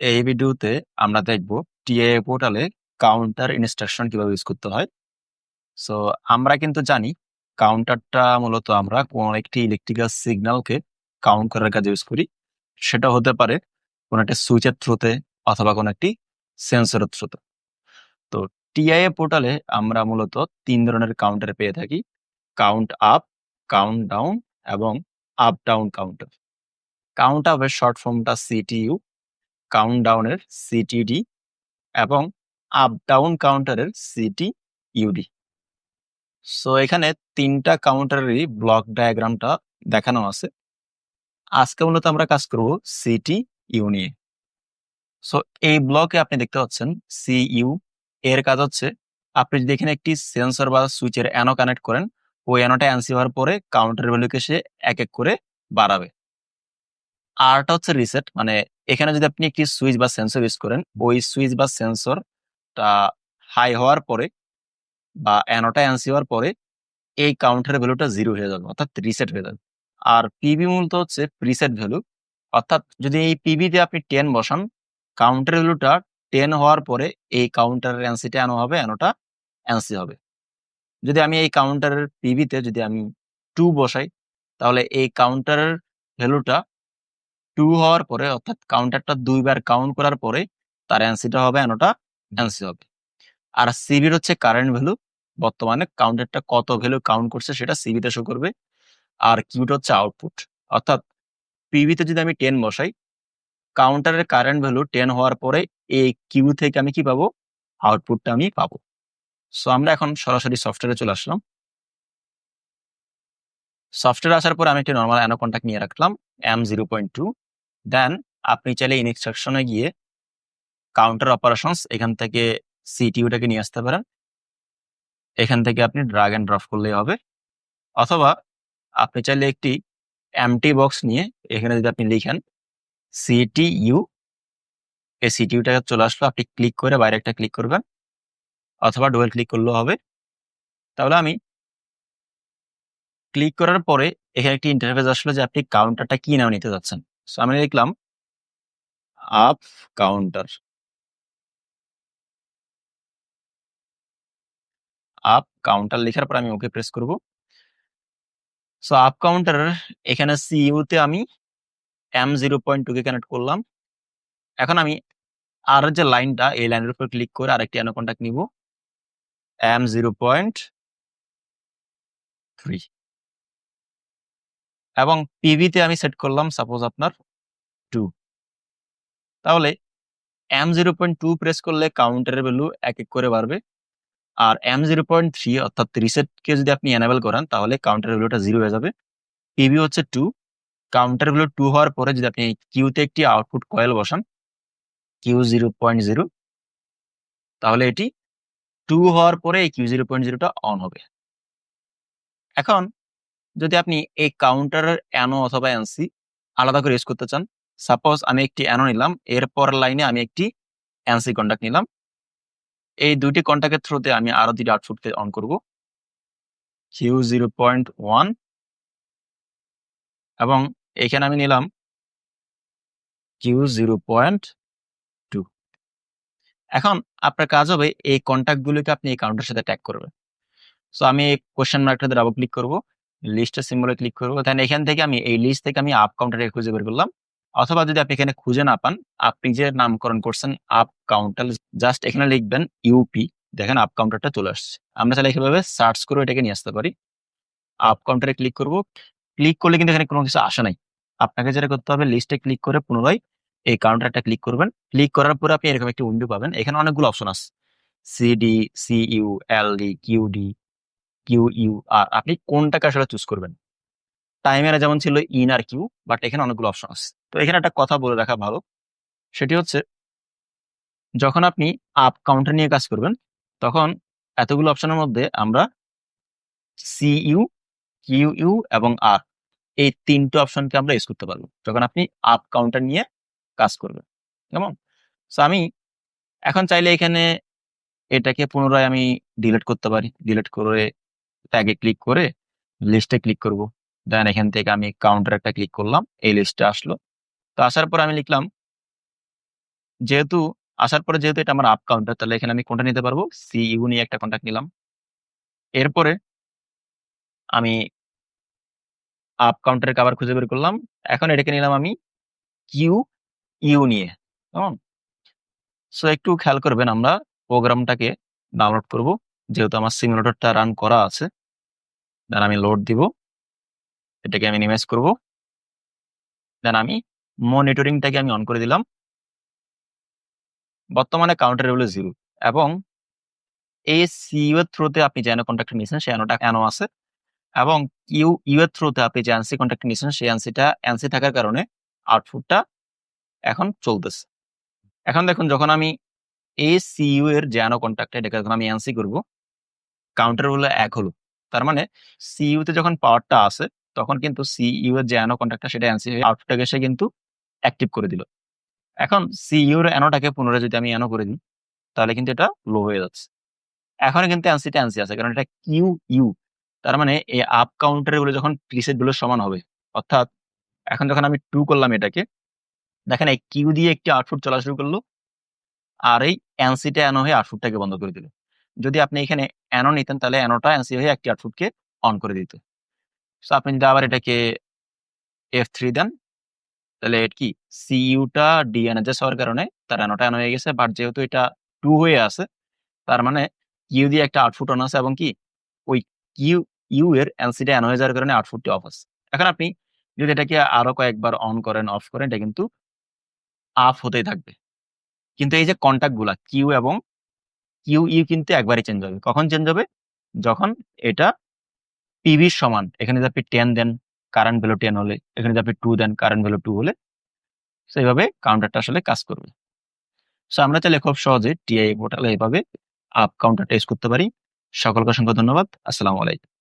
এই ভিডিওতে আমরা দেখব টিএ পোর্টালে কাউন্টার ইনস্ট্রাকশন কীভাবে ইউজ করতে হয়। সো আমরা কিন্তু জানি কাউন্টারটা মূলত আমরা কোন একটি ইলেকট্রিক্যাল সিগন্যালকে কাউন্ট করার কাজে ইউজ করি। সেটা হতে পারে কোন একটা সুইচের থ্রুতে অথবা কোনো একটি সেন্সরের থ্রুতে তো। টিআইএ পোর্টালে আমরা মূলত তিন ধরনের কাউন্টার পেয়ে থাকি। কাউন্ট আপ কাউন্ট ডাউন এবং আপ ডাউন কাউন্টার কাউন্ট আপের শর্ট ফর্মটা সিটিইউ কাউন্ট ডাউনের সিটিডি এবং আপ ডাউন কাউন্টারের সিটি ইউডি সো এখানে তিনটা কাউন্টারেরই ব্লক ডায়াগ্রামটা দেখানো আছে। আজকে মূলত আমরা কাজ করব সিটি ইউ নিয়ে। সো এই ব্লকে আপনি দেখতে পাচ্ছেন সি ইউ এর কাজ হচ্ছে আপনি যদি এখানে একটি সেন্সর বা সুইচের অ্যানো কানেক্ট করেন, ওই অ্যানোটা অ্যান্সি হওয়ার পরে কাউন্টার ভ্যালুকে সে এক এক করে বাড়াবে। আরটা হচ্ছে রিসেট মানে এখানে যদি আপনি একটি সুইচ বা সেন্সর ইউজ করেন, ওই সুইচ বা সেন্সরটা হাই হওয়ার পরে বা অ্যানোটা অ্যান্সি হওয়ার পরে এই কাউন্টারের ভ্যালুটা জিরো হয়ে যাবে, অর্থাৎ রিসেট হয়ে যাবে। আর পিবি মূলত হচ্ছে প্রিসেট ভ্যালু অর্থাৎ যদি এই পিবিতে আপনি টেন বসান কাউন্টার ভ্যালুটা টেন হওয়ার পরে এই কাউন্টারের অ্যান্সিটা অ্যানো হবে অ্যানোটা অ্যান্সি হবে। যদি আমি এই কাউন্টারের পিবিতে যদি আমি টু বসাই, তাহলে এই কাউন্টারের ভ্যালুটা টু হওয়ার পরে অর্থাৎ কাউন্টারটা দুইবার কাউন্ট করার পরে তার অ্যান্সিটা হবে অ্যানোটা অ্যান্সি হবে। আর সিবির হচ্ছে কারেন্ট ভ্যালু বর্তমানে কাউন্টারটা কত ভ্যালু কাউন্ট করছে সেটা সিবিতে শো করবে। আর কিউটা হচ্ছে আউটপুট অর্থাৎ পিভিতে যদি আমি টেন বসাই কাউন্টারের কারেন্ট ভ্যালু টেন হওয়ার পরে এই কিউ থেকে আমি কি পাবো? আউটপুটটা আমি পাবো। সো আমরা এখন সরাসরি সফটওয়্যারে চলে আসলাম। সফটওয়্যার আসার পর আমি একটি নর্মাল অ্যানো কন্ট্যাক্ট নিয়ে রাখলাম M zero point two then আপনি চাইলে ইনস্ট্রাকশনে গিয়ে কাউন্টার অপারেশনস এখান থেকে সিটিউটাকে নিয়ে আসতে পারেন। এখান থেকে আপনি ড্রাগ অ্যান্ড ড্রপ করলেই হবে। অথবা আপনি চাইলে একটি এমটি বক্স নিয়ে এখানে যদি আপনি লিখেন সিটি ইউ এই সিটিউটাকে চলে আসলো, আপনি ক্লিক করে বাইরে একটা ক্লিক করবেন। অথবা ডুয়েল ক্লিক করলেও হবে। তাহলে আমি ক্লিক করার পরে এখানে একটি ইন্টারফেস আসলো যে আপনি কাউন্টারটা কি নামে নিতে যাচ্ছেন। আমি লিখলাম, আপ কাউন্টার। আপ কাউন্টার লেখার পর আমি ওকে প্রেস করব। সো আপ কাউন্টার, এখানে সিইউতে আমি এম জিরো পয়েন্ট টুকে কানেক্ট করলাম। এখন আমি আর যে লাইনটা, এই লাইনের উপর ক্লিক করে আরেকটি অ্যানো কন্ট্যাক্ট নিব। এম জিরো পয়েন্ট থ্রি এবং পিভিতে আমি সেট করলাম সাপোজ আপনার টু তাহলে M zero point two press করলে কাউন্টারের ভ্যালু এক এক করে বাড়বে। আর এম জিরো পয়েন্ট থ্রি অর্থাৎ রিসেটকে যদি আপনি এনেবল করেন, তাহলে কাউন্টার ভ্যালুটা জিরো হয়ে যাবে। পিবি হচ্ছে টু কাউন্টার ভ্যালু টু হওয়ার পরে যদি আপনি কিউতে একটি আউটপুট কয়েল বসান কিউ জিরো পয়েন্ট জিরো তাহলে এটি টু হওয়ার পরে এই কিউ জিরো পয়েন্ট জিরোটা অন হবে। এখন যদি আপনি এই কাউন্টারের অ্যানো অথবা এনসি আলাদা করে ইউজ করতে চান সাপোজ আমি একটি অ্যানো নিলাম এরপর লাইনে আমি একটি এনসি কন্ট্যাক্ট নিলাম। এই দুইটি কন্ট্যাক্টের থ্রুতে আমি আরও দুটি আউটপুটকে অন করব। কিউ জিরো পয়েন্ট ওয়ান এবং এখানে আমি নিলাম কিউ জিরো পয়েন্ট টু এখন আপনার কাজ হবে এই কন্ট্যাক্টগুলোকে আপনি এই কাউন্টার সাথে ট্যাগ করবেন। সো আমি এই কোয়েশ্চেন মার্কটাতে ডাবল ক্লিক করব। লিস্টের সিম্বলে ক্লিক করব দেন এখান থেকে আমি, এই লিস্ট থেকে আমি আপ কাউন্টারে খুঁজে বের করলাম। অথবা যদি আপনি এখানে খুঁজে না পান আপনি যে নামকরণ করছেন আপ কাউন্টার জাস্ট এখানে লিখবেন ইউপি দেখেন আপ কাউন্টারটা চলে আসছে। আমরা তাহলে এভাবে সার্চ করে এটাকে নিয়ে আসতে পারি। আপ কাউন্টারে ক্লিক করব ক্লিক করলে কিন্তু এখানে কোনো কিছু আসে নাই। আপনাকে যেটা করতে হবে লিস্টে ক্লিক করে পুনরায় এই কাউন্টারটা ক্লিক করবেন। ক্লিক করার পরে আপনি এরকম একটি উইন্ডো পাবেন। এখানে অনেকগুলো অপশন আছে। CD CU LD QD Q, U, আর আপনি কোনটাকে আসলে চুজ করবেন? টাইমের যেমন ছিল ইন আর কিউ বাট এখানে অনেকগুলো অপশন আছে। তো এখানে একটা কথা বলে রাখা ভালো। সেটি হচ্ছে, যখন আপনি আপ কাউন্টার নিয়ে কাজ করবেন, তখন এতগুলো অপশনের মধ্যে আমরা সিইউ কিউ ইউ এবং আর এই তিনটে অপশনকে আমরা ইউজ করতে পারব, যখন আপনি আপ কাউন্টার নিয়ে কাজ করবেন। কেমন? সো আমি এখন চাইলে এখানে এটাকে পুনরায় আমি ডিলিট করতে পারি। ডিলিট করে ট্যাগে ক্লিক করে লিস্টে ক্লিক করব দেন এখান থেকে আমি কাউন্টার একটা ক্লিক করলাম, এই লিস্টে আসলো তো আসার পর আমি লিখলাম, যেহেতু, আসার পরে যেহেতু এটা আমার আপ কাউন্টার তাহলে এখানে আমি কোনটা নিতে পারব? সিইউ নিয়ে একটা কনট্যাক্ট নিলাম। এরপরে আমি আপ কাউন্টারের আবার খুঁজে বের করলাম। এখন এটাকে নিলাম আমি কিউ ইউ নিয়ে। কেমন? সো একটু খেয়াল করবেন, আমরা প্রোগ্রামটাকে ডাউনলোড করব। যেহেতু আমার সিমুলেটরটা রান করা আছে। দেন আমি লোড দিব। এটাকে আমি মিনিমাইজ করব। দেন আমি মনিটরিংটাকে আমি অন করে দিলাম। বর্তমানে কাউন্টার হলো 0 এবং এই সিইউ এর থ্রুতে আপনি যে কন্ট্যাক্ট নিয়েছেন সেই অ্যানোটা অ্যানো আছে এবং কিউ ইউ এর থ্রুতে আপনি যে অ্যানসি কন্ট্যাক্ট নিয়েছেন সেই অ্যানসিটা অ্যানসি থাকার কারণে আউটপুটটা এখন চলতেছে। এখন দেখুন যখন আমি এই সিইউ এর যে অ্যানো কন্ট্যাক্টটা এটাকে যখন আমি অ্যানসি করব, কাউন্টার হলো ১ হলো। তার মানে সিইউ তে যখন পাওয়ারটা আছে তখন কিন্তু সিইউ এর যে অ্যানো কন্ট্যাক্টটা সেটা অ্যানসি হয়ে আউটপুটটাকে এসে কিন্তু অ্যাক্টিভ করে দিল। এখন সিইউ এর অ্যানোটাকে পুনরায় যদি আমি অ্যানো করে দিই তাহলে কিন্তু এটা লো হয়ে যাচ্ছে। এখনও কিন্তু অ্যানসিটা অ্যানসি আছে। কারণ এটা কিউ ইউ। তার মানে এই আপ কাউন্টারগুলো যখন প্রিসেটগুলো সমান হবে। অর্থাৎ এখন যখন আমি টু করলাম এটাকে, দেখেন এই কিউ দিয়ে একটি আউটপুট চলা শুরু করল। আর এই অ্যানসিটা অ্যানো হয়ে আউটপুটটাকে বন্ধ করে দিল। যদি আপনি এখানে অ্যানো নিতেন তাহলে অ্যানোটা অ্যানসি হয়ে একটি আউটপুটকে অন করে দিত। সো আপনি যদি আবার এটাকে এফ থ্রি দেন তাহলে কি সিইউটা ডিএনএজেস হওয়ার কারণে তার অ্যানোটা অ্যানো হয়ে গেছে। বাট যেহেতু এটা টু হয়ে আছে তার মানে কিউ দিয়ে একটা আউটপুট অন আছে এবং কি ওই কিউ ইউ এর অ্যানসিটা অ্যানো হয়ে যাওয়ার কারণে আউটপুটটি অফ আছে। এখন আপনি যদি এটাকে আরও কয়েকবার অন করেন, অফ করেন এটা কিন্তু আপ হতেই থাকবে। কিন্তু এই যে কনট্যাক্টগুলা কিউ এবং কিউ ইউ কিন্তু একবারই চেঞ্জ হবে। কখন চেঞ্জ হবে? যখন এটা পিভি সমান। এখানে যদি আপনি টেন দেন, কারেন্ট ভ্যালু টেন হলে, এখানে যদি আপনি টু দেন, কারেন্ট ভ্যালু টু হলে সো এভাবে কাউন্টারটা আসলে কাজ করবে। সো আমরা চাইলে খুব সহজে টিআই পোর্টালে এভাবে আপ কাউন্টারটা ইউজ করতে পারি। সকলকে অসংখ্য ধন্যবাদ। আসসালামু আলাইকুম।